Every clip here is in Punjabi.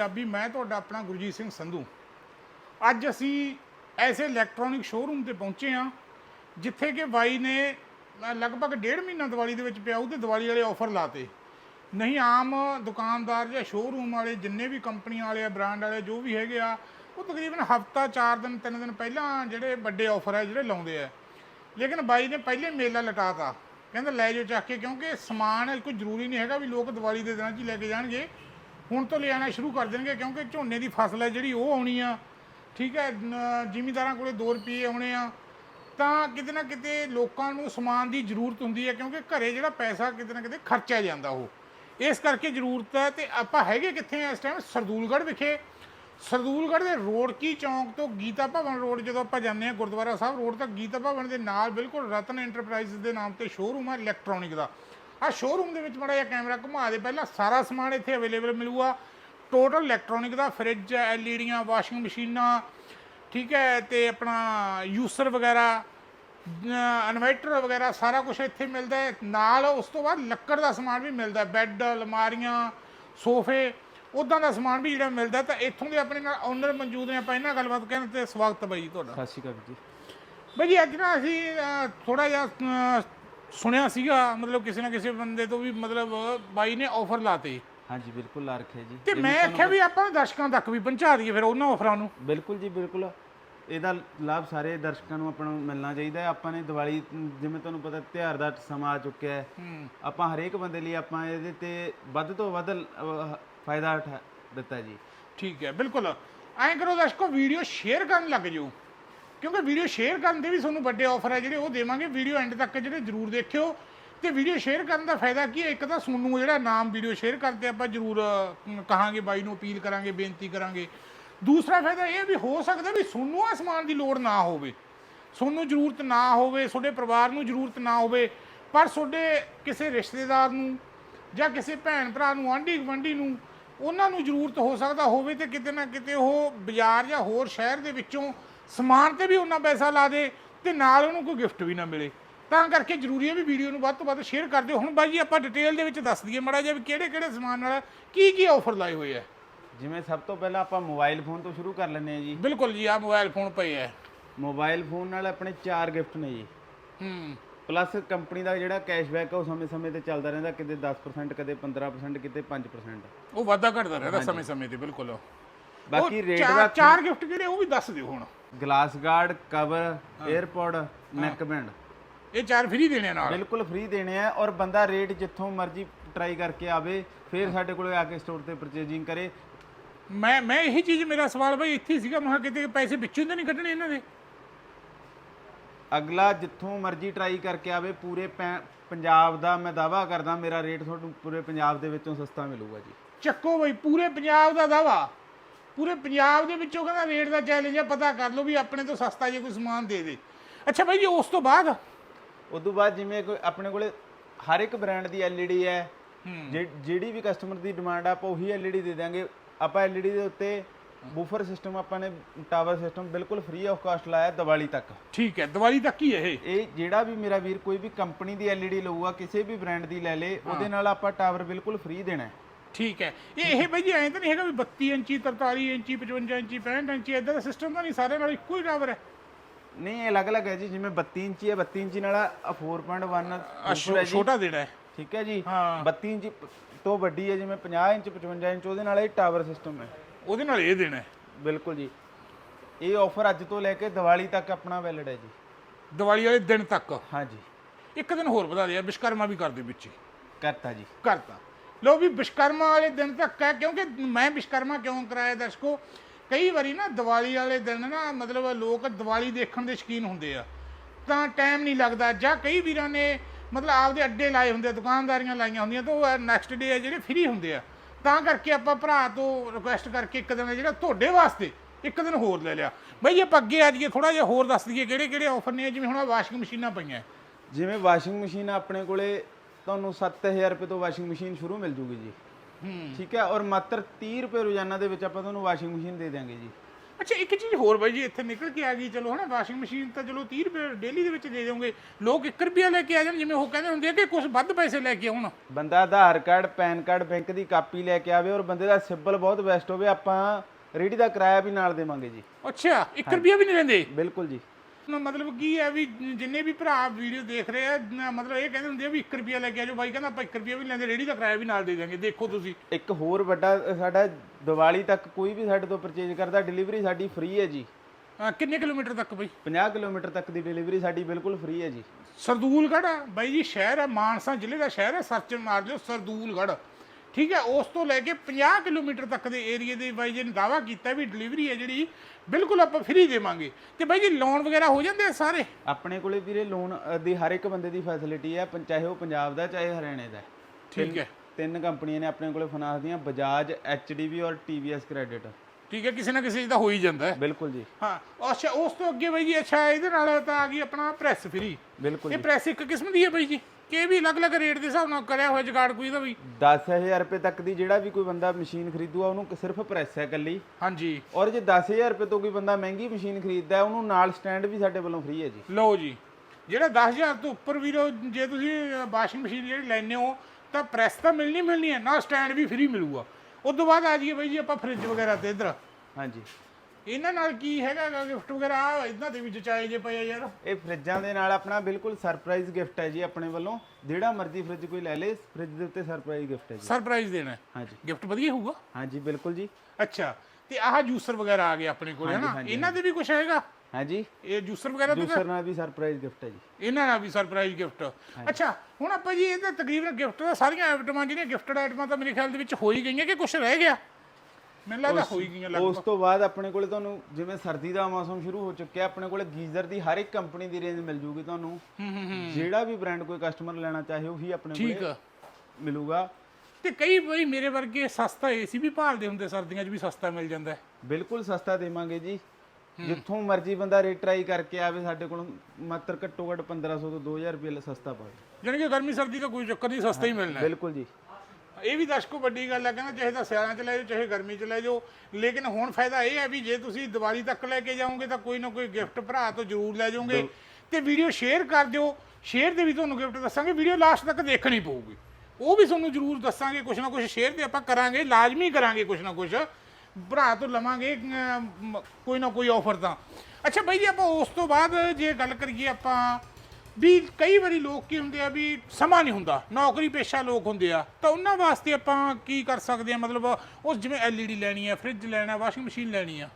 ਪੰਜਾਬੀ, ਮੈਂ ਤੁਹਾਡਾ ਆਪਣਾ ਗੁਰਜੀਤ ਸਿੰਘ ਸੰਧੂ। ਅੱਜ ਅਸੀਂ ਐਸੇ ਇਲੈਕਟ੍ਰੋਨਿਕ ਸ਼ੋਰੂਮ ਤੇ ਪਹੁੰਚੇ ਹਾਂ, ਜਿੱਥੇ ਕਿ ਬਾਈ ਨੇ ਲਗਭਗ ਡੇਢ ਮਹੀਨਾ ਦੀਵਾਲੀ ਦੇ ਵਿੱਚ ਪਿਆ, ਉਹਦੇ ਦੀਵਾਲੀ ਵਾਲੇ ਆਫਰ ਲਾਤੇ। ਨਹੀਂ, ਆਮ ਦੁਕਾਨਦਾਰ ਜਾਂ ਸ਼ੋਰੂਮ ਵਾਲੇ, ਜਿੰਨੇ ਵੀ ਕੰਪਨੀਆਂ ਵਾਲੇ ਆ ਬ੍ਰਾਂਡ ਵਾਲੇ, ਜੋ ਵੀ ਹੈਗੇ ਆ, ਉਹ ਤਕਰੀਬਨ ਹਫਤਾ 4 ਦਿਨ 3 ਦਿਨ ਪਹਿਲਾਂ ਜਿਹੜੇ ਵੱਡੇ ਆਫਰ ਆ, ਜਿਹੜੇ ਲਾਉਂਦੇ ਆ। ਲੇਕਿਨ ਬਾਈ ਨੇ ਪਹਿਲੇ ਮੇਲਾ ਲਟਾਤਾ। ਕਹਿੰਦਾ, ਲੈ ਜਾਓ ਚੱਕ ਕੇ, ਕਿਉਂਕਿ ਸਮਾਨ ਕੋਈ ਜ਼ਰੂਰੀ ਨਹੀਂ ਹੈਗਾ ਵੀ ਲੋਕ ਦੀਵਾਲੀ ਦੇ ਦਿਨਾਂ 'ਚ ਹੀ ਲੈ ਕੇ ਜਾਣਗੇ। ਹੁਣ ਤੋਂ ਲਿਆਣਾ ਸ਼ੁਰੂ ਕਰ ਦੇਣਗੇ ਕਿਉਂਕਿ ਝੋਨੇ ਦੀ ਫਸਲ ਹੈ ਜਿਹੜੀ ਉਹ ਆਉਣੀ ਆ। ਠੀਕ ਹੈ ਜ਼ਿਮੀਂਦਾਰਾਂ ਕੋਲੇ 2 ਰੁਪਏ ਆਉਣੇ ਆ। ਤਾਂ ਕਿਤੇ ਨਾ ਕਿਤੇ ਲੋਕਾਂ ਨੂੰ ਸਮਾਨ ਦੀ ਜ਼ਰੂਰਤ ਹੁੰਦੀ ਹੈ ਕਿਉਂਕਿ ਘਰੇ ਜਿਹੜਾ ਪੈਸਾ ਕਿਤੇ ਨਾ ਕਿਤੇ ਖਰਚਿਆ ਜਾਂਦਾ ਉਹ। ਇਸ ਕਰਕੇ ਜ਼ਰੂਰਤ ਹੈ ਤੇ ਆਪਾਂ ਹੈਗੇ ਕਿੱਥੇ ਆ ਇਸ ਟਾਈਮ ਸਰਦੂਲਗੜ੍ਹ ਵਿਖੇ। ਸਰਦੂਲਗੜ੍ਹ ਦੇ ਰੋਡਕੀ ਚੌਂਕ ਤੋਂ ਗੀਤਾ ਭਵਨ ਰੋਡ ਜਦੋਂ ਆਪਾਂ ਜਾਂਦੇ ਆ ਗੁਰਦੁਆਰਾ ਸਾਹਿਬ ਰੋਡ ਤੱਕ ਗੀਤਾ ਭਵਨ ਦੇ ਨਾਲ ਬਿਲਕੁਲ ਰਤਨ ਐਂਟਰਪ੍ਰਾਈਜ਼ ਦੇ ਨਾਮ ਤੇ ਸ਼ੋਰੂਮ ਹੈ ਇਲੈਕਟ੍ਰੋਨਿਕ ਦਾ। ਆ ਸ਼ੋਰੂਮ ਦੇ ਵਿੱਚ ਮਾੜਾ ਜਿਹਾ ਕੈਮਰਾ ਘੁਮਾ ਦੇ ਪਹਿਲਾਂ ਸਾਰਾ ਸਮਾਨ ਇੱਥੇ ਅਵੇਲੇਬਲ ਮਿਲੂਗਾ। ਟੋਟਲ ਇਲੈਕਟ੍ਰੋਨਿਕ ਦਾ ਫ੍ਰਿਜ ਐਲਈਡੀਆਂ ਵਾਸ਼ਿੰਗ ਮਸ਼ੀਨਾਂ ਠੀਕ ਹੈ ਤੇ ਆਪਣਾ ਯੂਸਰ ਵਗੈਰਾ ਇਨਵਰਟਰ ਵਗੈਰਾ ਸਾਰਾ ਕੁਝ ਇੱਥੇ ਮਿਲਦਾ ਹੈ। ਨਾਲ ਉਸ ਤੋਂ ਬਾਅਦ ਲੱਕੜ ਦਾ ਸਮਾਨ ਵੀ ਮਿਲਦਾ ਬੈੱਡ ਅਲਮਾਰੀਆਂ ਸੋਫੇ ਉਦਾਂ ਦਾ ਸਮਾਨ ਵੀ ਜਿਹੜਾ ਮਿਲਦਾ ਤਾਂ ਇੱਥੋਂ ਦੇ ਆਪਣੇ ਨਾਲ ਓਨਰ ਮੌਜੂਦ ਨੇ ਆਪਾਂ ਇਹਨਾਂ ਗੱਲਬਾਤ ਕਰਨ ਤੇ ਸਵਾਗਤ ਹੈ ਬਾਈ ਤੁਹਾਡਾ। ਸਤਿ ਸ਼੍ਰੀ ਅਕਾਲ ਜੀ। ਬਾਈ ਅੱਜ ਨਾ ਅਸੀਂ ਥੋੜਾ ਜਿਹਾ ਸੁਣਿਆ ਸੀਗਾ ਮਤਲਬ ਕਿਸੇ ਨਾ ਕਿਸੇ ਬੰਦੇ ਤੋਂ ਵੀ ਮਤਲਬ ਬਾਈ ਨੇ ਆਫਰ ਲਾਤੇ। ਹਾਂਜੀ ਬਿਲਕੁਲ ਲਾ ਰੱਖਿਆ ਜੀ। ਤੇ ਮੈਂ ਆਖਿਆ ਵੀ ਆਪਾਂ ਦਰਸ਼ਕਾਂ ਤੱਕ ਵੀ ਪਹੁੰਚਾ ਦਈਏ ਫਿਰ ਉਹਨਾਂ ਆਫਰਾਂ ਨੂੰ। ਬਿਲਕੁਲ ਜੀ ਬਿਲਕੁਲ। ਇਹਦਾ ਲਾਭ ਸਾਰੇ ਦਰਸ਼ਕਾਂ ਨੂੰ ਆਪਾਂ ਨੂੰ ਮਿਲਣਾ ਚਾਹੀਦਾ ਹੈ। ਆਪਾਂ ਨੇ ਦੀਵਾਲੀ ਜਿਵੇਂ ਤੁਹਾਨੂੰ ਪਤਾ ਤਿਉਹਾਰ ਦਾ ਸਮਾਂ ਆ ਚੁੱਕਿਆ ਹੈ। ਆਪਾਂ ਹਰੇਕ ਬੰਦੇ ਲਈ ਆਪਾਂ ਇਹਦੇ ਤੇ ਵੱਧ ਤੋਂ ਵੱਧ ਅਹ, ਫਾਇਦਾ ਉਠਾ ਦਿੱਤਾ ਜੀ। ਠੀਕ ਹੈ ਬਿਲਕੁਲ। ਐਂ ਕਰੋ ਦਰਸ਼ਕੋ ਵੀਡੀਓ ਸ਼ੇਅਰ ਕਰਨ ਲੱਗ ਜਾਓ। ਕਿਉਂਕਿ ਵੀਡੀਓ ਸ਼ੇਅਰ ਕਰਨ ਦੇ ਵੀ ਤੁਹਾਨੂੰ ਵੱਡੇ ਆਫਰ ਹੈ ਜਿਹੜੇ ਉਹ ਦੇਵਾਂਗੇ। ਵੀਡੀਓ ਐਂਡ ਤੱਕ ਜਿਹੜੇ ਜਰੂਰ ਦੇਖਿਓ। ਤੇ ਵੀਡੀਓ ਸ਼ੇਅਰ ਕਰਨ ਦਾ ਫਾਇਦਾ ਕੀ ਹੈ? ਇੱਕ ਤਾਂ ਸੋਨੂੰ ਜਿਹੜਾ ਨਾਮ ਵੀਡੀਓ ਸ਼ੇਅਰ ਕਰਦੇ ਆਪਾਂ ਜਰੂਰ ਕਹਾਂਗੇ ਬਾਈ ਨੂੰ, ਅਪੀਲ ਕਰਾਂਗੇ, ਬੇਨਤੀ ਕਰਾਂਗੇ। ਦੂਸਰਾ ਫਾਇਦਾ ਇਹ ਵੀ ਹੋ ਸਕਦਾ ਵੀ ਸੋਨੂੰ ਆ ਸਮਾਨ ਦੀ ਲੋੜ ਨਾ ਹੋਵੇ। ਸੋਨੂੰ ਜ਼ਰੂਰਤ ਨਾ ਹੋਵੇ ਤੁਹਾਡੇ ਪਰਿਵਾਰ ਨੂੰ ਜ਼ਰੂਰਤ ਨਾ ਹੋਵੇ, ਪਰ ਤੁਹਾਡੇ ਕਿਸੇ ਰਿਸ਼ਤੇਦਾਰ ਨੂੰ ਜਾਂ ਕਿਸੇ ਭੈਣ ਭਰਾ ਨੂੰ, ਆਂਢੀ ਗੁਆਂਢੀ ਨੂੰ, ਉਹਨਾਂ ਨੂੰ ਜ਼ਰੂਰਤ ਹੋ ਸਕਦਾ ਹੋਵੇ ਤੇ ਕਿਤੇ ਨਾ ਕਿਤੇ ਉਹ ਬਾਜ਼ਾਰ ਜਾਂ ਹੋਰ ਸ਼ਹਿਰ ਦੇ ਵਿੱਚੋਂ ਸਮਾਨ ਤੇ ਵੀ ਉਹਨਾਂ ਪੈਸਾ ਲਾ ਦੇ ਤੇ ਨਾਲ ਉਹਨੂੰ ਕੋਈ ਗਿਫਟ ਵੀ ਨਾ ਮਿਲੇ। ਤਾਂ ਕਰਕੇ ਜ਼ਰੂਰੀ ਹੈ ਵੀ ਵੀਡੀਓ ਨੂੰ ਵੱਧ ਤੋਂ ਵੱਧ ਸ਼ੇਅਰ ਕਰ ਦਿਓ। ਹੁਣ ਬਾਈ ਜੀ ਆਪਾਂ ਡਿਟੇਲ ਦੇ ਵਿੱਚ ਦੱਸ ਦਈਏ ਮੜਾ ਜਿਹਾ ਵੀ ਕਿਹੜੇ ਕਿਹੜੇ ਸਮਾਨ ਨਾਲ ਕੀ ਕੀ ਆਫਰ ਲਾਏ ਹੋਏ ਆ। ਜਿਵੇਂ ਸਭ ਤੋਂ ਪਹਿਲਾਂ ਆਪਾਂ ਮੋਬਾਈਲ ਫੋਨ ਤੋਂ ਸ਼ੁਰੂ ਕਰ ਲੈਂਦੇ ਹਾਂ ਜੀ। ਬਿਲਕੁਲ ਜੀ ਆ ਮੋਬਾਈਲ ਫੋਨ ਪਏ ਆ। ਮੋਬਾਈਲ ਫੋਨ ਨਾਲ ਆਪਣੇ ਚਾਰ ਗਿਫਟ ਨੇ ਜੀ। ਹੂੰ। ਪਲੱਸ ਕੰਪਨੀ ਦਾ ਜਿਹੜਾ ਕੈਸ਼ਬੈਕ ਹੈ ਉਹ ਸਮੇਂ-ਸਮੇਂ ਤੇ ਚੱਲਦਾ ਰਹਿੰਦਾ ਕਿਤੇ 10% ਕਦੇ 15% ਕਿਤੇ 5% ਉਹ ਵਾਧਾ ਘਟਦਾ ਰਹਿੰਦਾ ਸਮੇਂ ਸਮੇਂ ਤੇ ਬਿਲਕੁਲ। ਬਾਕੀ ਰੇਟ ਦਾ ਚਾਰ ਗਿਫਟ ਕਿਹੜੇ ਉਹ ਵੀ ਦੱਸ ਦਿਓ ਹੁਣ। Glass guard cover airpod neck band ਇਹ ਚਾਰ ਫ੍ਰੀ ਦੇਣੇ ਆ ਨਾਲ। ਬਿਲਕੁਲ ਫ੍ਰੀ ਦੇਣੇ ਆ ਔਰ ਬੰਦਾ ਰੇਟ ਜਿੱਥੋਂ ਮਰਜ਼ੀ ਟਰਾਈ ਕਰਕੇ ਆਵੇ ਫਿਰ ਸਾਡੇ ਕੋਲੇ ਆ ਕੇ ਸਟੋਰ ਤੇ ਪਰਚੇਜਿੰਗ ਕਰੇ। ਮੈਂ ਮੈਂ ਇਹੀ ਚੀਜ਼ ਮੇਰਾ ਸਵਾਲ ਬਈ ਇੱਥੇ ਸੀਗਾ ਮੈਂ ਕਿਹਾ ਕਿਤੇ ਪੈਸੇ ਵਿੱਚੋਂ ਤਾਂ ਨਹੀਂ ਕੱਢਣੇ ਇਹਨਾਂ ਦੇ? ਅਗਲਾ ਜਿੱਥੋਂ ਮਰਜ਼ੀ ਟਰਾਈ ਕਰਕੇ ਆਵੇ ਪੂਰੇ ਪੈ- ਪੰਜਾਬ ਦਾ ਮੈਂ ਦਾਵਾ ਕਰਦਾ ਮੇਰਾ ਰੇਟ ਤੁਹਾਨੂੰ ਪੂਰੇ ਪੰਜਾਬ ਦੇ ਵਿੱਚੋਂ ਸਸਤਾ ਮਿਲੂਗਾ ਜੀ। ਚੱਕੋ ਬਈ ਪੂਰੇ ਪੰਜਾਬ ਦਾ ਦਾਵਾ ਪੂਰੇ ਪੰਜਾਬ ਦੇ ਵਿੱਚੋਂ ਕਹਿੰਦਾ ਰੇਟ ਦਾ ਚੈਲੰਜ ਆ ਪਤਾ ਕਰ ਲਓ ਵੀ ਆਪਣੇ ਤੋਂ ਸਸਤਾ ਜੇ ਕੋਈ ਸਮਾਨ ਦੇ ਦੇ। ਅੱਛਾ ਬਾਈ ਜੀ ਉਸ ਤੋਂ ਬਾਅਦ? ਉਸ ਤੋਂ ਬਾਅਦ ਜਿਵੇਂ ਕੋਈ ਆਪਣੇ ਕੋਲੇ ਹਰ ਇੱਕ ਬ੍ਰਾਂਡ ਦੀ LED ਹੈ ਜੇ- ਜਿਹੜੀ ਵੀ ਕਸਟਮਰ ਦੀ ਡਿਮਾਂਡ ਆ ਆਪਾਂ ਉਹੀ LED ਦੇ ਦਾਂਗੇ ਆਪਾਂ LED ਦੇ ਉੱਤੇ ਬੂਫਰ ਸਿਸਟਮ ਆਪਾਂ ਨੇ ਟਾਵਰ ਸਿਸਟਮ ਬਿਲਕੁਲ ਫ੍ਰੀ ਆਫ ਕਾਸਟ ਲਾਇਆ ਦੀਵਾਲੀ ਤੱਕ। ਠੀਕ ਹੈ ਦੀਵਾਲੀ ਤੱਕ ਹੀ ਇਹ। ਇਹ ਜਿਹੜਾ ਵੀ ਮੇਰਾ ਵੀਰ ਕੋਈ ਵੀ ਕੰਪਨੀ ਦੀ LED ਲਊਗਾ ਕਿਸੇ ਵੀ ਬ੍ਰਾਂਡ ਦੀ ਲੈ ਲੇ ਉਹਦੇ ਨਾਲ ਆਪਾਂ ਟਾਵਰ ਬਿਲਕੁਲ ਫ੍ਰੀ ਦੇਣਾ ਹੈ। ਠੀਕ ਹੈ। ਇਹ ਇਹ ਬਾਈ ਜੀ ਐਂ ਤਾਂ ਨਹੀਂ ਹੈਗਾ ਵੀ 32 ਇੰਚੀ 43 ਇੰਚੀ 55 ਇੰਚੀ 65 ਇੰਚੀ ਇਦਾਂ ਦਾ ਸਿਸਟਮ ਤਾਂ ਨਹੀਂ ਸਾਰੇ ਨਾਲ ਇੱਕੋ ਹੀ ਟਾਵਰ ਹੈ। ਨਹੀਂ ਇਹ ਅਲੱਗ-ਅਲੱਗ ਹੈ ਜੀ ਜਿਵੇਂ 32 ਇੰਚੀ ਹੈ 32 ਇੰਚੀ ਨਾਲ ਆ 4.1 ਆ ਛੋ- ਛੋਟਾ ਦੇਣਾ ਹੈ। ਠੀਕ ਹੈ ਜੀ। ਹਾਂ। 32 ਇੰਚ ਤੋਂ ਵੱਡੀ ਹੈ ਜਿਵੇਂ 50 ਇੰਚ 55 ਇੰਚ ਉਹਦੇ ਨਾਲ ਇਹ ਟਾਵਰ ਸਿਸਟਮ ਹੈ। ਉਹਦੇ ਨਾਲ ਇਹ ਦੇਣਾ ਹੈ। ਬਿਲਕੁਲ ਜੀ। ਇਹ ਆਫਰ ਅੱਜ ਤੋਂ ਲੈ ਕੇ ਦੀਵਾਲੀ ਤੱਕ ਆਪਣਾ ਵੈਲਿਡ ਹੈ ਜੀ। ਦੀਵਾਲੀ ਵਾਲੇ ਦਿਨ ਤੱਕ। ਹਾਂਜੀ ਇੱਕ ਦਿਨ ਹੋਰ ਵਧਾ ਦਿਆ ਵਿਸ਼ਕਰਮਾ ਵੀ ਕਰਦੇ ਵਿੱਚ ਹੀ। ਕਰਤਾ ਜੀ। ਕਰਤਾ। ਲੋ ਵੀ ਵਿਸ਼ਕਰਮਾ ਵਾਲੇ ਦਿਨ ਤੱਕ ਹੈ, ਕਿਉਂਕਿ ਮੈਂ ਵਿਸ਼ਕਰਮਾ ਕਿਉਂ ਕਰਾਇਆ ਦਰਸ਼ਕੋ? ਕਈ ਵਾਰੀ ਨਾ ਦੀਵਾਲੀ ਵਾਲੇ ਦਿਨ ਨਾ, ਮਤਲਬ ਲੋਕ ਦੀਵਾਲੀ ਦੇਖਣ ਦੇ ਸ਼ੌਕੀਨ ਹੁੰਦੇ ਆ। ਤਾਂ ਟਾਈਮ ਨਹੀਂ ਲੱਗਦਾ। ਜਾਂ ਕਈ ਵੀਰਾਂ ਨੇ ਮਤਲਬ ਆਪਦੇ ਅੱਡੇ ਲਾਏ ਹੁੰਦੇ ਦੁਕਾਨਦਾਰੀਆਂ ਲਾਈਆਂ ਹੁੰਦੀਆਂ, ਤਾਂ ਉਹ ਨੈਕਸਟ ਡੇ ਆ ਜਿਹੜੇ ਫ੍ਰੀ ਹੁੰਦੇ ਆ। ਤਾਂ ਕਰਕੇ ਆਪਾਂ ਭਰਾ ਤੋਂ ਰਿਕੁਐਸਟ ਕਰਕੇ ਇੱਕ ਦਿਨ ਜਿਹੜਾ ਤੁਹਾਡੇ ਵਾਸਤੇ ਇੱਕ ਦਿਨ ਹੋਰ ਲੈ ਲਿਆ। ਬਈ ਜੇ ਆਪਾਂ ਅੱਗੇ ਆ ਜਾਈਏ ਥੋੜਾ ਜਿਹਾ ਹੋਰ ਦੱਸ ਦਈਏ ਕਿਹੜੇ ਕਿਹੜੇ ਆਫਰ ਨੇ, ਜਿਵੇਂ ਹੁਣ ਵਾਸ਼ਿੰਗ ਮਸ਼ੀਨਾਂ ਪਈਆਂ। ਜਿਵੇਂ ਵਾਸ਼ਿੰਗ ਮਸ਼ੀਨ ਆਪਣੇ ਕੋਲੇ ਤੁਹਾਨੂੰ 7000 ਰੁਪਏ ਤੋਂ ਵਾਸ਼ਿੰਗ ਮਸ਼ੀਨ ਸ਼ੁਰੂ ਮਿਲ ਜੂਗੀ ਜੀ। ਹੂੰ। ਠੀਕ ਹੈ ਔਰ ਮਾਤਰ 30 ਰੁਪਏ ਰੋਜ਼ਾਨਾ ਦੇ ਵਿੱਚ ਆਪਾਂ ਤੁਹਾਨੂੰ ਵਾਸ਼ਿੰਗ ਮਸ਼ੀਨ ਦੇ ਦਿਆਂਗੇ ਜੀ। ਅੱਛਾ ਇੱਕ ਚੀਜ਼ ਹੋਰ ਬਾਈ ਜੀ ਇੱਥੇ ਨਿਕਲ ਕੇ ਆ ਗਈ ਚਲੋ ਹਨਾ ਵਾਸ਼ਿੰਗ ਮਸ਼ੀਨ ਤਾਂ ਚਲੋ 30 ਰੁਪਏ ਡੇਲੀ ਦੇ ਵਿੱਚ ਦੇ ਜਾਓਗੇ ਲੋਕ 1 ਰੁਪਿਆ ਲੈ ਕੇ ਆ ਜਾਣ ਜਿਵੇਂ ਉਹ ਕਹਿੰਦੇ ਹੁੰਦੇ ਆ ਕਿ ਕੁਝ ਵੱਧ ਪੈਸੇ ਲੈ ਕੇ ਆਉਣ। ਬੰਦਾ Aadhaar card PAN card bank ਦੀ ਕਾਪੀ ਲੈ ਕੇ ਆਵੇ ਔਰ ਬੰਦੇ ਦਾ ਸਿਬਲ ਬਹੁਤ ਬੈਸਟ ਹੋਵੇ ਆਪਾਂ ਰੇੜੀ ਦਾ ਕਿਰਾਇਆ ਵੀ ਨਾਲ ਦੇਵਾਂਗੇ ਜੀ। ਅੱਛਾ 1 ਰੁਪਿਆ ਵੀ ਨਹੀਂ ਲੈਂਦੇ ਬਿਲਕੁਲ ਜੀ। ਮਤਲਬ ਕੀ ਹੈ ਵੀ ਜਿੰਨੇ ਵੀ ਭਰਾ ਵੀਡੀਓ ਦੇਖ ਰਹੇ ਆ ਮਤਲਬ ਇਹ ਕਹਿੰਦੇ ਹੁੰਦੇ ਆ ਵੀ 1 ਰੁਪਿਆ ਲੈ ਕੇ ਆ ਜਾਓ ਬਾਈ ਕਹਿੰਦਾ ਆਪਾਂ 1 ਰੁਪਿਆ ਵੀ ਲੈਂਦੇ ਰੇੜੀ ਦਾ ਕਿਰਾਇਆ ਵੀ ਨਾਲ ਦੇ ਦਾਂਗੇ ਦੇਖੋ ਤੁਸੀਂ। ਇੱਕ ਹੋਰ ਵੱਡਾ ਸਾਡਾ ਦੀਵਾਲੀ ਤੱਕ ਕੋਈ ਵੀ ਸਾਡੇ ਤੋਂ ਪਰਚੇਜ ਕਰਦਾ ਡਿਲੀਵਰੀ ਸਾਡੀ ਫ੍ਰੀ ਹੈ ਜੀ। ਕਿੰਨੇ ਕਿਲੋਮੀਟਰ ਤੱਕ ਬਈ? 50 ਕਿਲੋਮੀਟਰ ਤੱਕ ਦੀ ਡਿਲੀਵਰੀ ਸਾਡੀ ਬਿਲਕੁਲ ਫ੍ਰੀ ਹੈ ਜੀ। ਸਰਦੂਲਗੜ੍ਹ ਬਾਈ ਜੀ ਸ਼ਹਿਰ ਹੈ ਮਾਨਸਾ ਜ਼ਿਲ੍ਹੇ ਦਾ ਸ਼ਹਿਰ ਹੈ ਸਰਚ ਮਾਰ ਲਿਓ ਸਰਦੂਲਗੜ੍ਹ। ਠੀਕ ਹੈ ਉਸ ਤੋਂ ਲੈ ਕੇ 50 ਕਿਲੋਮੀਟਰ ਤੱਕ ਦੇ ਏਰੀਏ ਦੇ ਬਾਈ ਜੀ ਨੇ ਦਾਵਾ ਕੀਤਾ ਵੀ ਡਿਲੀਵਰੀ ਹੈ ਜਿਹੜੀ ਬਿਲਕੁਲ ਆਪਾਂ ਫ੍ਰੀ ਦੇਵਾਂਗੇ। ਤੇ ਬਾਈ ਜੀ ਲੋਨ ਵਗੈਰਾ ਹੋ ਜਾਂਦੇ ਆ ਸਾਰੇ? ਆਪਣੇ ਕੋਲੇ ਵੀਰੇ ਲੋਨ ਦੀ ਹਰ ਇੱਕ ਬੰਦੇ ਦੀ ਫੈਸਿਲਿਟੀ ਹੈ ਚਾਹੇ ਉਹ ਪੰਜਾਬ ਦਾ ਚਾਹੇ ਹਰਿਆਣੇ ਦਾ। ਠੀਕ ਹੈ। ਤਿੰਨ ਕੰਪਨੀਆਂ ਨੇ ਆਪਣੇ ਕੋਲੇ ਫਾਈਨਾਂਸ ਦੀਆਂ ਬਜਾਜ ਐਚਡੀਬੀ ਔਰ ਟੀਵੀਐਸ ਕ੍ਰੈਡਿਟ। ਠੀਕ ਹੈ ਕਿਸੇ ਨਾ ਕਿਸੇ ਦਾ ਹੋ ਹੀ ਜਾਂਦਾ ਹੈ। ਬਿਲਕੁਲ ਜੀ। ਹਾਂ ਅੱਛਾ ਉਸ ਤੋਂ ਅੱਗੇ ਬਾਈ ਜੀ ਅੱਛਾ ਇਹਦੇ ਨਾਲ ਤਾਂ ਆ ਗਈ ਆਪਣਾ ਪ੍ਰੈਸ ਫ੍ਰੀ ਬਿਲਕੁਲ ਇਹ ਪ੍ਰੈਸ ਇੱਕ ਕਿਸਮ ਦੀ ਹੈ ਬਾਈ ਜੀ? ਕਿ ਇਹ ਵੀ ਅਲੱਗ-ਅਲੱਗ ਰੇਟ ਦੇ ਹਿਸਾਬ ਨਾਲ ਕਰਿਆ ਹੋਇਆ ਜਗਾੜ ਕੋਈ ਦਾ ਵੀ। 10000 ਰੁਪਏ ਤੱਕ ਦੀ ਜਿਹੜਾ ਵੀ ਕੋਈ ਬੰਦਾ ਮਸ਼ੀਨ ਖਰੀਦੂਗਾ ਉਹਨੂੰ ਸਿਰਫ ਪ੍ਰੈਸ ਹੈ ਇਕੱਲੀ। ਹਾਂਜੀ। ਔਰ ਜੇ 10000 ਰੁਪਏ ਤੋਂ ਕੋਈ ਬੰਦਾ ਮਹਿੰਗੀ ਮਸ਼ੀਨ ਖਰੀਦਦਾ ਹੈ, ਉਹਨੂੰ ਨਾਲ ਸਟੈਂਡ ਵੀ ਸਾਡੇ ਵੱਲੋਂ ਫ੍ਰੀ ਹੈ ਜੀ। ਲਓ ਜੀ ਜਿਹੜਾ 10000 ਤੋਂ ਉੱਪਰ ਵੀਰੋ ਜੇ ਤੁਸੀਂ ਵਾਸ਼ਿੰਗ ਮਸ਼ੀਨ ਜਿਹੜੀ ਲੈਣੇ ਹੋ ਤਾਂ ਪ੍ਰੈਸ ਤਾਂ ਮਿਲਣੀ ਮਿਲਣੀ ਹੈ ਨਾਲ ਸਟੈਂਡ ਵੀ ਫ੍ਰੀ ਮਿਲੂਗਾ। ਉਸ ਤੋਂ ਬਾਅਦ ਆ ਜਾਈਏ ਬਾਈ ਜੀ ਆਪਾਂ ਫ੍ਰਿਜ ਵਗੈਰਾ ਤੇ ਇਧਰ। ਹਾਂਜੀ। ਇਹਨਾਂ ਨਾਲ ਕੀ ਹੈਗਾ ਗਿਫਟ ਵਗੈਰਾ? ਆਹ ਇਹਨਾਂ ਦੇ ਵੀ ਜਚਾਏ ਜੇ ਪਏ ਆ ਯਾਰ। ਇਹ ਫਰਿੱਜਾਂ ਦੇ ਨਾਲ ਆਪਣਾ ਬਿਲਕੁਲ ਸਰਪ੍ਰਾਈਜ਼ ਗਿਫਟ ਹੈ ਜੀ ਆਪਣੇ ਵੱਲੋਂ। ਜਿਹੜਾ ਮਰਜ਼ੀ ਫਰਿੱਜ ਕੋਈ ਲੈ ਲੇ ਫਰਿੱਜ ਦੇ ਉੱਤੇ ਸਰਪ੍ਰਾਈਜ਼ ਗਿਫਟ ਹੈ ਜੀ। ਸਰਪ੍ਰਾਈਜ਼ ਦੇਣਾ ਹਾਂਜੀ। ਗਿਫਟ ਵਧੀਆ ਹੋਊਗਾ? ਹਾਂਜੀ ਬਿਲਕੁਲ ਜੀ। ਅੱਛਾ ਤੇ ਆਹ ਜੂਸਰ ਵਗੈਰਾ ਆ ਗਏ ਆਪਣੇ ਕੋਲ ਹੈ ਨਾ? ਇਹਨਾਂ ਦੇ ਵੀ ਕੁਝ ਹੈਗਾ? ਹਾਂਜੀ। ਇਹ ਜੂਸਰ ਵਗੈਰਾ ਤੇ ਜੂਸਰ ਨਾਲ ਵੀ ਸਰਪ੍ਰਾਈਜ਼ ਗਿਫਟ ਹੈ ਜੀ। ਇਹਨਾਂ ਨਾਲ ਵੀ ਸਰਪ੍ਰਾਈਜ਼ ਗਿਫਟ ਅੱਛਾ ਹੁਣ ਆਪਾਂ ਜੀ ਇਹਦਾ ਤਕਰੀਬਨ ਗਿਫਟ ਦਾ ਸਾਰੀਆਂ ਆਈਟਮਾਂ ਜਿਹੜੀਆਂ ਗਿਫਟਡ ਆਈਟਮਾਂ ਤਾਂ ਮੇਰੇ ਖਿਆਲ ਦੇ ਵਿੱਚ ਹੋ ਹੀ ਗਈਆਂ ਕਿ ਕੁਝ ਰਹਿ ਗਿਆ? ਮੈਨੂੰ ਲੱਗਦਾ ਹੋ ਹੀ ਗਈਆਂ ਉਸ ਤੋਂ ਬਾਅਦ ਆਪਣੇ ਕੋਲੇ ਤੁਹਾਨੂੰ ਜਿਵੇਂ ਸਰਦੀ ਦਾ ਮੌਸਮ ਸ਼ੁਰੂ ਹੋ ਚੁੱਕਿਆ ਆਪਣੇ ਕੋਲੇ ਗੀਜ਼ਰ ਦੀ ਹਰ ਇੱਕ ਕੰਪਨੀ ਦੀ ਰੇਂਜ ਮਿਲ ਜੂਗੀ ਤੁਹਾਨੂੰ। ਹੂੰ ਹੂੰ ਹੂੰ। ਜਿਹੜਾ ਵੀ ਬ੍ਰਾਂਡ ਕੋਈ ਕਸਟਮਰ ਲੈਣਾ ਚਾਹੇ ਉਹੀ ਆਪਣੇ ਠੀਕ ਕੋਲੇ ਆ। ਮਿਲੂਗਾ। ਤੇ ਕਈ ਬਈ ਮੇਰੇ ਵਰਗੇ ਸਸਤਾ ਏਸੀ ਵੀ ਭਾਲਦੇ ਹੁੰਦੇ ਸਰਦੀਆਂ 'ਚ ਵੀ ਸਸਤਾ ਮਿਲ ਜਾਂਦਾ ਹੈ। ਬਿਲਕੁਲ ਸਸਤਾ ਦੇਵਾਂਗੇ ਜੀ। ਜਿੱਥੋਂ ਮਰਜ਼ੀ ਬੰਦਾ ਰੇਟ ਟਰਾਈ ਕਰਕੇ ਆਵੇ ਸਾਡੇ ਕੋਲ ਮਾਤਰ ਘੱਟੋ ਘੱਟ 1500 ਤੋਂ 2000 ਰੁਪਏ ਲ- ਸਸਤਾ ਪਾ ਜਾਣੀ ਕਿ ਗਰਮੀ ਸਰਦੀ ਦਾ ਕੋਈ ਚੱਕਰ ਨਹੀਂ ਸਸਤਾ ਹੀ ਮਿਲਣਾ ਹੈ। ਬਿਲਕੁਲ ਜੀ। ਇਹ ਵੀ ਦਰਸ਼ਕੋ ਵੱਡੀ ਗੱਲ ਹੈ ਕਹਿੰਦਾ ਚਾਹੇ ਤਾਂ ਸਿਆਲਾਂ 'ਚ ਲੈ ਜਾਓ ਚਾਹੇ ਗਰਮੀ 'ਚ ਲੈ ਜਾਓ। ਲੇਕਿਨ ਹੁਣ ਫਾਇਦਾ ਇਹ ਹੈ ਵੀ ਜੇ ਤੁਸੀਂ ਦੀਵਾਲੀ ਤੱਕ ਲੈ ਕੇ ਜਾਓਗੇ ਤਾਂ ਕੋਈ ਨਾ ਕੋਈ ਗਿਫਟ ਭਰਾ ਤੋਂ ਜ਼ਰੂਰ ਲੈ ਜਾਓਗੇ। ਤੇ ਵੀਡੀਓ ਸ਼ੇਅਰ ਕਰ ਦਿਓ। ਸ਼ੇਅਰ ਦੇ ਵੀ ਤੁਹਾਨੂੰ ਗਿਫਟ ਦੱਸਾਂਗੇ ਵੀਡੀਓ ਲਾਸਟ ਤੱਕ ਦੇਖਣੀ ਪਊਗੀ। ਉਹ ਵੀ ਤੁਹਾਨੂੰ ਜ਼ਰੂਰ ਦੱਸਾਂਗੇ ਕੁਛ ਨਾ ਕੁਛ ਸ਼ੇਅਰ ਤੇ ਆਪਾਂ ਕਰਾਂਗੇ ਲਾਜ਼ਮੀ ਕਰਾਂਗੇ ਕੁਛ ਨਾ ਕੁਛ। ਭਰਾ ਤੋਂ ਲਵਾਂਗੇ ਕੋਈ ਨਾ ਕੋਈ ਆਫਰ ਤਾਂ। ਅੱਛਾ ਬਾਈ ਜੀ ਆਪਾਂ ਉਸ ਤੋਂ ਬਾਅਦ ਜੇ ਗੱਲ ਕਰੀਏ ਆਪਾਂ ਵੀ ਕਈ ਵਾਰੀ ਲੋਕ ਕੀ ਹੁੰਦੇ ਆ ਵੀ ਸਮਾਂ ਨਹੀਂ ਹੁੰਦਾ ਨੌਕਰੀ ਪੇਸ਼ਾ ਲੋਕ ਹੁੰਦੇ ਆ ਤਾਂ ਉਹਨਾਂ ਵਾਸਤੇ ਆਪਾਂ ਕੀ ਕਰ ਸਕਦੇ ਆ? ਮਤਲਬ ਉਸ ਜਿਵੇਂ LED ਲੈਣੀ ਆ ਫ੍ਰਿਜ ਲੈਣਾ ਵਾਸ਼ਿੰਗ ਮਸ਼ੀਨ ਲੈਣੀ ਆ।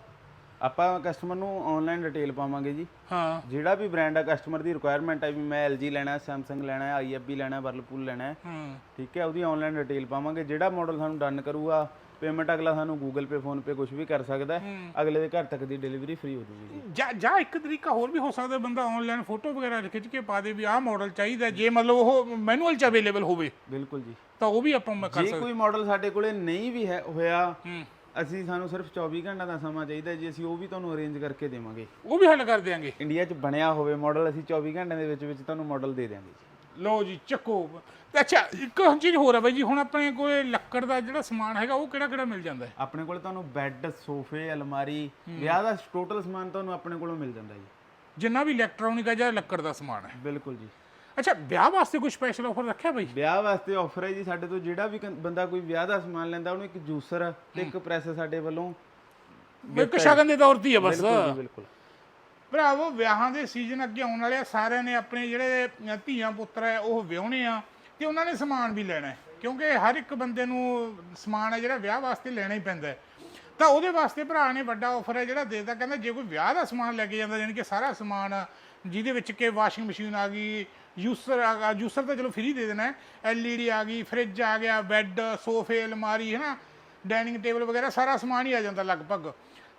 ਆਪਾਂ ਕਸਟਮਰ ਨੂੰ ਆਨਲਾਈਨ ਡਿਟੇਲ ਪਾਵਾਂਗੇ ਜੀ। ਹਾਂ। ਜਿਹੜਾ ਵੀ ਬ੍ਰਾਂਡ ਆ ਕਸਟਮਰ ਦੀ ਰਿਕੁਆਇਰਮੈਂਟ ਹੈ ਵੀ ਮੈਂ LG ਲੈਣਾ ਹੈ Samsung ਲੈਣਾ ਹੈ IFB ਲੈਣਾ ਹੈ Whirlpool ਲੈਣਾ। ਹੈ। ਹੂੰ ਠੀਕ ਹੈ ਉਹਦੀ ਆਨਲਾਈਨ ਡਿਟੇਲ ਪਾਵਾਂਗੇ। ਜਿਹੜਾ ਮਾਡਲ ਸਾਨੂੰ ਡਨ ਕਰੂਗਾ ਪੇਮੈਂਟ ਅਗਲਾ ਸਾਨੂੰ Google Pay Phone Pay ਕੁਝ ਵੀ ਕਰ ਸਕਦਾ ਹੈ। ਅਗਲੇ ਦੇ ਘਰ ਤੱਕ ਦੀ ਡਿਲੀਵਰੀ ਫ੍ਰੀ ਹੋ ਜੂਗੀ ਜੀ ਜਾਂ ਇੱਕ ਤਰੀਕਾ ਹੋਰ ਵੀ ਹੋ ਸਕਦਾ ਬੰਦਾ ਆਨਲਾਈਨ ਫੋਟੋ ਵਗੈਰਾ ਖਿੱਚ ਕੇ ਪਾ ਦੇ ਵੀ ਆਹ ਮਾਡਲ ਚਾਹੀਦਾ ਜੇ ਮਤਲਬ ਉਹ ਮੈਨੂਅਲ ਚ ਅਵੇਲੇਬਲ ਹੋਵੇ ਬਿਲਕੁਲ ਜੀ। ਤਾਂ ਉਹ ਵੀ ਆਪਾਂ ਮੈਂ ਕਰ ਜੇ ਕੋਈ ਮਾਡਲ ਸਾਡੇ ਕੋਲੇ ਨਹੀਂ ਵੀ ਹੈ ਹੋਇਆ ਹੂੰ। ਅਸੀਂ ਸਾਨੂੰ ਸਿਰਫ 24 ਘੰਟਾ ਦਾ ਸਮਾਂ ਚਾਹੀਦਾ ਜੀ ਅਸੀਂ ਉਹ ਵੀ ਤੁਹਾਨੂੰ ਅਰੇਂਜ ਕਰਕੇ ਦੇਵਾਂਗੇ। ਉਹ ਵੀ ਹੱਲ ਕਰ ਦਿਆਂਗੇ। ਇੰਡੀਆ 'ਚ ਬਣਿਆ ਹੋਵੇ ਮਾਡਲ ਅਸੀਂ 24 ਘੰਟਿਆਂ ਦੇ ਵਿੱਚ ਵਿੱਚ ਤੁਹਾਨੂੰ ਮਾਡਲ ਦੇ ਦਿਆਂਗੇ ਜੀ। ਲਓ ਜੀ ਚੱਕੋ। ਤੇ ਅੱਛਾ ਇੱਕ ਚੀਜ਼ ਹੋਰ ਹੈ ਬਾਈ ਜੀ ਹੁਣ ਆਪਣੇ ਕੋਲ ਲੱਕੜ ਦਾ ਜਿਹੜਾ ਸਮਾਨ ਹੈਗਾ ਉਹ ਕਿਹੜਾ ਕਿਹੜਾ ਮਿਲ ਜਾਂਦਾ ਹੈ? ਆਪਣੇ ਕੋਲੇ ਤੁਹਾਨੂੰ ਬੈੱਡ ਸੋਫੇ ਅਲਮਾਰੀ ਵਿਆਹ ਦਾ ਟੋਟਲ ਸਮਾਨ ਤੁਹਾਨੂੰ ਆਪਣੇ ਕੋਲੋਂ ਮਿਲ ਜਾਂਦਾ ਜੀ। ਜਿੰਨਾ ਵੀ ਇਲੈਕਟ੍ਰੋਨਿਕ ਹੈ ਜਾਂ ਲੱਕੜ ਦਾ ਸਮਾਨ ਹੈ। ਬਿਲਕੁਲ ਜੀ। ਅੱਛਾ ਵਿਆਹ ਵਾਸਤੇ ਕੋਈ ਸਪੈਸ਼ਲ ਆਫਰ ਰੱਖਿਆ ਬਾਈ? ਵਿਆਹ ਵਾਸਤੇ ਆਫਰ ਹੈ ਜੀ ਸਾਡੇ ਤੋਂ ਜਿਹੜਾ ਵੀ ਕੰ- ਬੰਦਾ ਕੋਈ ਵਿਆਹ ਦਾ ਸਮਾਨ ਲੈਂਦਾ ਉਹਨੂੰ ਇੱਕ ਜੂਸਰ ਤੇ ਇੱਕ ਪ੍ਰੈਸ ਸਾਡੇ ਵੱਲੋਂ ਇੱਕ ਸ਼ਗਨ ਦੇ ਤੌਰ ਤੇ ਹੀ ਆ ਬਸ। ਬਿਲਕੁਲ ਜੀ ਬਿਲਕੁਲ। ਭਰਾਵੋ, ਵਿਆਹਾਂ ਦੇ ਸੀਜ਼ਨ ਅੱਗੇ ਆਉਣ ਵਾਲੇ ਆ, ਸਾਰਿਆਂ ਨੇ ਆਪਣੇ ਜਿਹੜੇ ਧੀਆਂ ਪੁੱਤਰ ਹੈ ਉਹ ਵਿਆਹੁਣੇ ਆ ਤੇ ਉਹਨਾਂ ਨੇ ਸਮਾਨ ਵੀ ਲੈਣਾ ਹੈ। ਕਿਉਂਕਿ ਹਰ ਇੱਕ ਬੰਦੇ ਨੂੰ ਸਮਾਨ ਹੈ ਜਿਹੜਾ ਵਿਆਹ ਵਾਸਤੇ ਲੈਣਾ ਹੀ ਪੈਂਦਾ ਹੈ। ਤਾਂ ਉਹਦੇ ਵਾਸਤੇ ਭਰਾ ਨੇ ਵੱਡਾ ਆਫਰ ਹੈ ਜਿਹੜਾ ਦੇਦਾ ਕਹਿੰਦਾ ਜੇ ਕੋਈ ਵਿਆਹ ਦਾ ਸਮਾਨ ਲੈ ਕੇ ਜਾਂਦਾ ਯਾਨੀ ਕਿ ਸਾਰਾ ਸਮਾਨ, ਜਿਹਦੇ ਵਿੱਚ ਕਿ ਵਾਸ਼ਿੰਗ ਮਸ਼ੀਨ ਆ ਗਈ ਜੂਸਰ ਆ ਗਿਆ ਜੂਸਰ ਤਾਂ ਚਲੋ ਫ੍ਰੀ ਦੇ ਦੇਣਾ ਐਲਈਡੀ ਆ ਗਈ ਫ੍ਰਿਜ ਆ ਗਿਆ ਬੈੱਡ ਸੋਫੇ ਅਲਮਾਰੀ ਹੈ ਨਾ ਡਾਈਨਿੰਗ ਟੇਬਲ ਵਗੈਰਾ ਸਾਰਾ ਸਮਾਨ ਹੀ ਆ ਜਾਂਦਾ ਲਗਭਗ।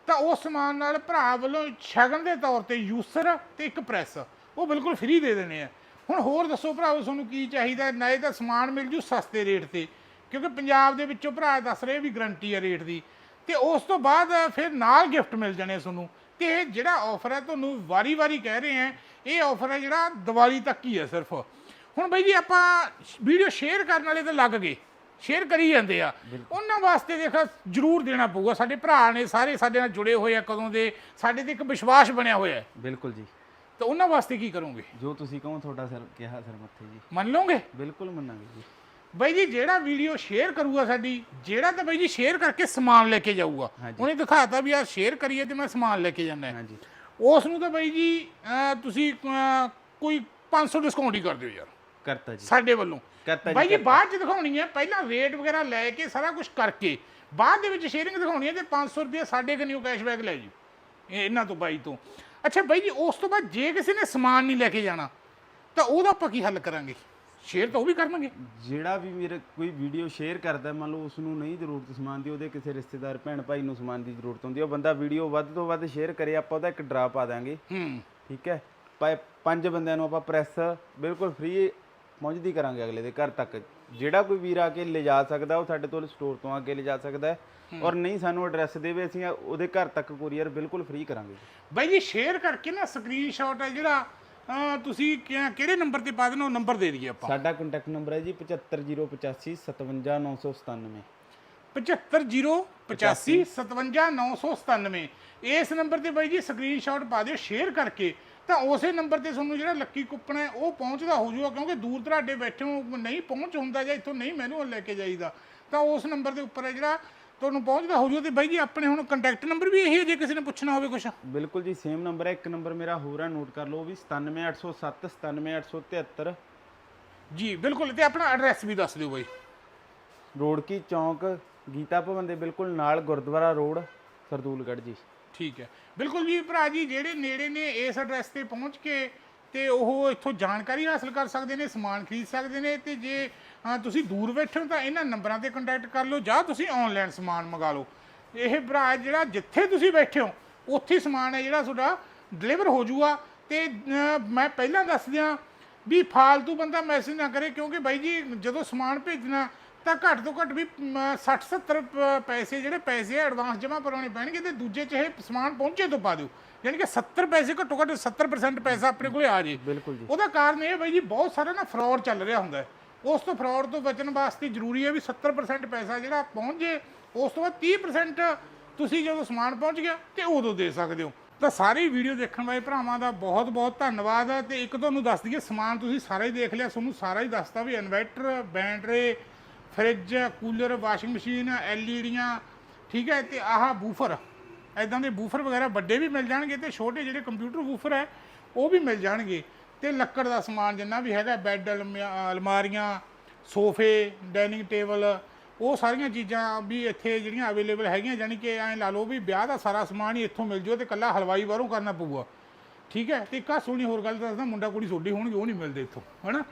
ਤਾਂ ਉਹ ਸਮਾਨ ਨਾਲ ਭਰਾ ਵੱਲੋਂ ਸ਼ਗਨ ਦੇ ਤੌਰ ਤੇ ਯੂਸਰ ਤੇ ਇੱਕ ਪ੍ਰੈਸ, ਉਹ ਬਿਲਕੁਲ ਫ੍ਰੀ ਦੇ ਦੇਣੇ ਆ। ਹੁਣ ਹੋਰ ਦੱਸੋ ਭਰਾਵੋ ਤੁਹਾਨੂੰ ਕੀ ਚਾਹੀਦਾ? ਨਾਲੇ ਤਾਂ ਸਮਾਨ ਮਿਲ ਜੂ ਸਸਤੇ ਰੇਟ ਤੇ, ਕਿਉਂਕਿ ਪੰਜਾਬ ਦੇ ਵਿੱਚੋਂ ਭਰਾ ਦੱਸ ਰਹੇ ਵੀ ਗਰੰਟੀ ਆ ਰੇਟ ਦੀ। ਤੇ ਉਸ ਤੋਂ ਬਾਅਦ ਫਿਰ ਨਾਲ ਗਿਫਟ ਮਿਲ ਜਾਣੇ ਤੁਹਾਨੂੰ। ਤੇ ਇਹ ਜਿਹੜਾ ਆਫਰ ਹੈ, ਤੁਹਾਨੂੰ ਵਾਰੀ-ਵਾਰੀ ਕਹਿ ਰਹੇ ਆ, ਇਹ ਆਫਰ ਹੈ ਜਿਹੜਾ ਦੀਵਾਲੀ ਤੱਕ ਹੀ ਹੈ ਸਿਰਫ। ਹੁਣ ਬਈ ਜੀ ਆਪਾਂ ਵੀਡੀਓ ਸ਼ੇਅਰ ਕਰਨ ਵਾਲੇ ਤਾਂ ਲੱਗ ਗਏ। ਸ਼ੇਅਰ ਕਰੀ ਜਾਂਦੇ ਆ। ਉਹਨਾਂ ਵਾਸਤੇ ਦੇਖ ਜ਼ਰੂਰ ਦੇਣਾ ਪਊਗਾ। ਸਾਡੇ ਭਰਾ ਨੇ ਸਾਰੇ ਸਾਡੇ ਨਾਲ ਜੁੜੇ ਹੋਏ ਆ ਕਦੋਂ ਦੇ। ਸਾਡੇ ਤੇ ਇੱਕ ਵਿਸ਼ਵਾਸ ਬਣਿਆ ਹੋਇਆ ਹੈ। ਬਿਲਕੁਲ ਜੀ। ਤਾਂ ਉਹਨਾਂ ਵਾਸਤੇ ਕੀ ਕਰੋਗੇ? ਜੋ ਤੁਸੀਂ ਕਹੋ ਤੁਹਾਡਾ ਸਰ ਕਿਹਾ ਸਰ ਮੱਥੇ ਜੀ। ਮੰਨ ਲਓਗੇ? ਬਿਲਕੁਲ ਮੰਨਾਂਗੇ ਜੀ। ਬਾਈ ਜੀ ਜਿਹੜਾ ਵੀਡੀਓ ਸ਼ੇਅਰ ਕਰੂਗਾ ਸਾਡੀ ਜਿਹੜਾ ਤਾਂ ਬਾਈ ਜੀ ਸ਼ੇਅਰ ਕਰਕੇ ਸਮਾਨ ਲੈ ਕੇ ਜਾਊਗਾ। ਹਾਂਜੀ। ਉਹਨੇ ਦਿਖਾਤਾ ਵੀ ਆ ਸ਼ੇਅਰ ਕਰੀਏ ਤੇ ਮੈਂ ਸਮਾਨ ਲੈ ਕੇ ਜਾਣਾ ਹਾਂਜੀ। ਉਸ ਨੂੰ ਤਾਂ ਬਾਈ ਜੀ ਅਹ, ਤੁਸੀਂ ਅਹ, ਕੋਈ 500 ਡਿਸਕਾਊਂਟ ਹੀ ਕਰ ਦਿਓ ਯਾਰ। ਕਰਤਾ ਜੀ। ਸਾਡੇ ਵੱਲੋਂ। ਕਰਤਾ ਜੀ ਬਾਈ ਜੀ ਬਾਅਦ ਚ ਦਿਖਾਉਣੀ ਹੈ ਪਹਿਲਾਂ ਰੇਟ ਵਗੈਰਾ ਲੈ ਕੇ ਸਾਰਾ ਕੁਝ ਕਰਕੇ ਬਾਅਦ ਦੇ ਵਿੱਚ ਸ਼ੇਅਰਿੰਗ ਦਿਖਾਉਣੀ ਹੈ ਤੇ 500 ਰੁਪਏ ਸਾਡੇ ਕਨਿਓ ਕੈਸ਼ਬੈਕ ਲੈ ਜੀ ਇਹ ਇਹਨਾਂ ਤੋਂ ਬਾਈ ਤੋਂ। ਅੱਛਾ ਬਾਈ ਜੀ ਉਸ ਤੋਂ ਬਾਅਦ ਜੇ ਕਿਸੇ ਨੇ ਸਮਾਨ ਨਹੀਂ ਲੈ ਕੇ ਜਾਣਾ ਤਾਂ ਉਹਦਾ ਆਪਾਂ ਕੀ ਹੱਲ ਕਰਾਂਗੇ? ਸ਼ੇਅਰ ਤਾਂ ਉਹ ਵੀ ਕਰਨਗੇ ਜਿਹੜਾ ਵੀ ਮੇਰੇ ਕੋਈ ਵੀਡੀਓ ਸ਼ੇਅਰ ਕਰਦਾ ਮੰਨ ਲਓ ਉਸ ਨੂੰ ਨਹੀਂ ਜ਼ਰੂਰਤ ਸਮਾਨ ਦੀ ਉਹਦੇ ਕਿਸੇ ਰਿਸ਼ਤੇਦਾਰ ਭੈਣ ਭਾਈ ਨੂੰ ਸਮਾਨ ਦੀ ਜ਼ਰੂਰਤ ਹੁੰਦੀ ਹੈ ਉਹ ਬੰਦਾ ਵੀਡੀਓ ਵੱਧ ਤੋਂ ਵੱਧ ਸ਼ੇਅਰ ਕਰੇ ਆਪਾਂ ਉਹਦਾ ਇੱਕ ਡਰਾ ਪਾ ਦਾਂਗੇ। ਹੂੰ। ਠੀਕ ਹੈ? ਪ- ਪੰਜ ਬੰਦਿਆਂ ਨੂੰ ਆਪਾਂ ਪ੍ਰੈਸ ਬਿਲਕੁਲ ਫ੍ਰੀ ਪਹੁੰਚਦੀ ਕਰਾਂਗੇ ਅਗਲੇ ਦੇ ਘਰ ਤੱਕ। ਜਿਹੜਾ ਕੋਈ ਵੀਰ ਆ ਕੇ ਲਿਜਾ ਸਕਦਾ ਉਹ ਸਾਡੇ ਤੋਂ ਸਟੋਰ ਤੋਂ ਆ ਕੇ ਲਿਜਾ ਸਕਦਾ ਹੈ। ਔਰ ਨਹੀਂ ਸਾਨੂੰ ਐਡਰੈਸ ਦੇਵੇ ਅਸੀਂ ਉਹਦੇ ਘਰ ਤੱਕ ਕੁਰੀਅਰ ਬਿਲਕੁਲ ਫ੍ਰੀ ਕਰਾਂਗੇ5 ਬਾਈ ਜੀ ਸ਼ੇਅਰ ਕਰਕੇ ਨਾ ਸਕਰੀਨਸ਼ਾਟ ਹੈ ਜਿਹੜਾ ਤੁਸੀਂ ਕਿਹੜੇ ਨੰਬਰ ਤੇ ਪਾ ਦੇਣਾ ਉਹ ਨੰਬਰ ਦੇ ਦਈਏ ਆਪਾਂ। ਸਾਡਾ ਕੰਟੈਕਟ ਨੰਬਰ ਹੈ ਜੀ 75085 57997 7508557997 ਇਸ ਨੰਬਰ ਤੇ ਬਾਈ ਜੀ ਸਕਰੀਨਸ਼ਾਟ ਪਾ ਦਿਓ ਸ਼ੇਅਰ ਕਰਕੇ। ਤਾਂ ਉਸੇ ਨੰਬਰ ਤੇ ਤੁਹਾਨੂੰ ਜਿਹੜਾ ਲੱਕੀ ਕੁਪਨ ਹੈ ਉਹ ਪਹੁੰਚਦਾ ਹੋ ਜਾਊਗਾ ਕਿਉਂਕਿ ਦੂਰ ਦਰਾਡੇ ਬੈਠੇ ਹੋ ਨਹੀਂ ਪਹੁੰਚ ਹੁੰਦਾ ਜਾਂ ਇੱਥੋਂ ਨਹੀਂ ਮੈਨੂਅਲ ਲੈ ਕੇ ਜਾਈਦਾ। ਤਾਂ ਉਸ ਨੰਬਰ ਦੇ ਉੱਪਰ ਹੈ ਜਿਹੜਾ ਤੁਹਾਨੂੰ ਪਹੁੰਚਦਾ ਹੋ ਜਾਊ ਤੇ ਬਾਈ ਜੀ ਆਪਣੇ ਹੁਣ ਕੰਟੈਕਟ ਨੰਬਰ ਵੀ ਇਹੀ ਹੈ ਜੇ ਕਿਸੇ ਨੇ ਪੁੱਛਣਾ ਹੋਵੇ ਕੁਝ ਬਿਲਕੁਲ ਜੀ ਸੇਮ ਨੰਬਰ ਹੈ। ਇੱਕ ਨੰਬਰ ਮੇਰਾ ਹੋਰ ਹੈ ਨੋਟ ਕਰ ਲਓ ਉਹ ਵੀ 97807 97873 ਜੀ ਬਿਲਕੁਲ ਤੇ ਆਪਣਾ ਐਡਰੈਸ ਵੀ ਦੱਸ ਦਿਓ ਬਾਈ। ਰੋੜਕੀ ਚੌਂਕ ਗੀਤਾ ਭਵਨ ਦੇ ਬਿਲਕੁਲ ਨਾਲ ਗੁਰਦੁਆਰਾ ਰੋਡ ਸਰਦੂਲਗੜ੍ਹ ਜੀ। ਠੀਕ ਹੈ। ਬਿਲਕੁਲ ਜੀ ਭਰਾ ਜੀ, ਜਿਹੜੇ ਨੇੜੇ ਨੇ ਇਸ ਐਡਰੈਸ ਤੇ ਪਹੁੰਚ ਕੇ ਤੇ ਉਹ ਇੱਥੋਂ ਜਾਣਕਾਰੀ ਹਾਸਲ ਕਰ ਸਕਦੇ ਨੇ, ਸਮਾਨ ਖਰੀਦ ਸਕਦੇ ਨੇ ਤੇ ਜੇ ਤੁਸੀਂ ਦੂਰ ਬੈਠੇ ਹੋ ਤਾਂ ਇਹਨਾਂ ਨੰਬਰਾਂ ਤੇ ਕੰਟੈਕਟ ਕਰ ਲਓ ਜਾਂ ਤੁਸੀਂ ਆਨਲਾਈਨ ਸਮਾਨ ਮੰਗਾ ਲਓ। ਇਹ ਭਰਾ ਜਿਹੜਾ ਜਿੱਥੇ ਤੁਸੀਂ ਬੈਠੇ ਹੋ, ਉੱਥੇ ਸਮਾਨ ਹੈ ਜਿਹੜਾ ਤੁਹਾਡਾ ਡਿਲੀਵਰ ਹੋ ਜੂਗਾ ਤੇ ਮੈਂ ਪਹਿਲਾਂ ਦੱਸ ਦਿਆਂ ਵੀ ਫਾਲਤੂ ਬੰਦਾ ਮੈਸੇਜ ਨਾ ਕਰੇ ਕਿਉਂਕਿ ਬਾਈ ਜੀ ਜਦੋਂ ਸਮਾਨ ਭੇਜਣਾ ਤਾਂ ਘੱਟ ਤੋਂ ਘੱਟ ਵੀ 60 70 ਪੈਸੇ ਜਿਹੜੇ ਪੈਸੇ ਐਡਵਾਂਸ ਜਮ੍ਹਾਂ ਕਰਾਉਣੇ ਪੈਣਗੇ ਤੇ ਦੂਜੇ ਚ ਇਹ ਸਮਾਨ ਪਹੁੰਚੇ ਤੋਂ ਪਾ ਦਿਓ ਯਾਨੀ ਕਿ 70 ਪੈਸੇ ਘੱਟੋ ਘੱਟ 70% ਪੈਸਾ ਆਪਣੇ ਕੋਲੇ ਆ ਜੇ। ਬਿਲਕੁਲ ਜੀ। ਉਹਦਾ ਕਾਰਨ ਇਹ ਬਾਈ ਜੀ ਬਹੁਤ ਸਾਰਾ ਨਾ ਫਰਾਡ ਚੱਲ ਰਿਹਾ ਹੁੰਦਾ ਹੈ। ਉਸ ਤੋਂ ਫਰਾਡ ਤੋਂ ਬਚਣ ਵਾਸਤੇ ਜ਼ਰੂਰੀ ਹੈ ਵੀ 70% ਪੈਸਾ ਜਿਹੜਾ ਪਹੁੰਚ ਜੇ ਉਸ ਤੋਂ ਬਾਅਦ 30% ਤੁਸੀਂ ਜਦੋਂ ਸਮਾਨ ਪਹੁੰਚ ਗਿਆ ਤੇ ਉਦੋਂ ਦੇ ਸਕਦੇ ਹੋ। ਤਾਂ ਸਾਰੀ ਵੀਡੀਓ ਦੇਖਣ ਵਾਲੇ ਭਰਾਵਾਂ ਦਾ ਬਹੁਤ ਬਹੁਤ ਧੰਨਵਾਦ ਹੈ ਤੇ ਇੱਕ ਤੁਹਾਨੂੰ ਦੱਸ ਦਈਏ ਸਮਾਨ ਤੁਸੀਂ ਸਾਰਾ ਹੀ ਦੇਖ ਲਿਆ ਤੁਹਾਨੂੰ ਸਾਰਾ ਹੀ ਦੱਸਤਾ ਵੀ inverter battery fridge, cooler, washing machine, ਐਲਈਡੀਆਂ, ਠੀਕ ਹੈ, ਤੇ ਆਹ ਬੂਫਰ ਐਦਾਂ ਦੇ ਬੂਫਰ ਵਗੈਰਾ ਵੱਡੇ ਵੀ ਮਿਲ ਜਾਣਗੇ ਤੇ ਛੋਟੇ ਜਿਹੜੇ ਕੰਪਿਊਟਰ ਬੂਫਰ ਹੈ, ਉਹ ਵੀ ਮਿਲ ਜਾਣਗੇ। ਤੇ ਲੱਕੜ ਦਾ ਸਮਾਨ ਜਿੰਨਾ ਵੀ ਹੈਗਾ, ਬੈੱਡ ਅਲਮੀ- ਅਲਮਾਰੀਆਂ, ਸੋਫੇ ਡਾਈਨਿੰਗ ਟੇਬਲ, ਉਹ ਸਾਰੀਆਂ ਚੀਜ਼ਾਂ ਵੀ ਇੱਥੇ ਜਿਹੜੀਆਂ ਅਵੇਲੇਬਲ ਹੈਗੀਆਂ ਜਾਨੀ ਕਿ ਐਂ ਲਾ ਲਓ ਵੀ ਵਿਆਹ ਦਾ ਸਾਰਾ ਸਮਾਨ ਹੀ ਇੱਥੋਂ ਮਿਲ ਜਾਊ ਤੇ ਕੱਲਾ ਹਲਵਾਈ ਬਾਹਰੋਂ ਕਰਨਾ ਪਊਗਾ। ਠੀਕ ਹੈ, ਤੇ ਇੱਕ ਆਹ ਸੋਹਣੀ ਹੋਰ ਗੱਲ ਦੱਸਦਾ, ਮੁੰਡਾ ਕੁੜੀ ਸੋਡੀ ਹੋਣਗੇ, ਉਹ ਨਹੀਂ ਮਿਲਦੇ ਇੱਥੋਂ, ਹਨਾ?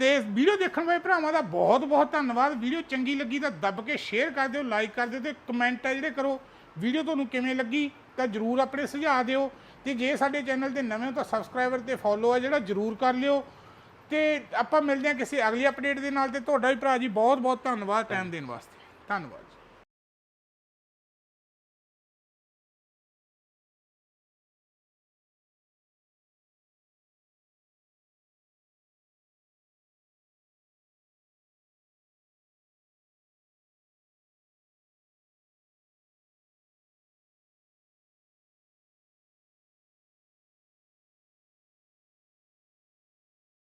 ਤੇ ਵੀਡੀਓ ਦੇਖਣ ਵਾਲੇ ਭਰਾਵਾਂ ਦਾ ਬਹੁਤ ਬਹੁਤ ਧੰਨਵਾਦ। ਵੀਡੀਓ ਚੰਗੀ ਲੱਗੀ ਤਾਂ ਦੱਬ ਕੇ ਸ਼ੇਅਰ ਕਰ ਦਿਓ ਲਾਈਕ ਕਰ ਦਿਓ ਤੇ ਕਮੈਂਟ ਆ ਜਿਹੜੇ ਕਰੋ। ਵੀਡੀਓ ਤੁਹਾਨੂੰ ਕਿਵੇਂ ਲੱਗੀ ਤਾਂ ਜਰੂਰ ਆਪਣੇ ਸੁਝਾਅ ਦਿਓ। ਤੇ ਜੇ ਸਾਡੇ ਚੈਨਲ ਤੇ ਨਵੇਂ ਹੋ ਤਾਂ ਸਬਸਕ੍ਰਾਈਬਰ ਤੇ ਫੋਲੋ ਆ ਜਿਹੜਾ, ਜਰੂਰ ਕਰ ਲਿਓ। ਤੇ ਆਪਾਂ ਮਿਲਦੇ ਹਾਂ ਕਿਸੇ ਅਗਲੀ ਅਪਡੇਟ ਦੇ ਨਾਲ ਤੇ ਤੁਹਾਡਾ ਵੀ ਭਰਾ ਜੀ ਬਹੁਤ ਬਹੁਤ ਧੰਨਵਾਦ। ਟਾਈਮ ਦੇਣ ਵਾਸਤੇ। ਧੰਨਵਾਦ ਜੀ।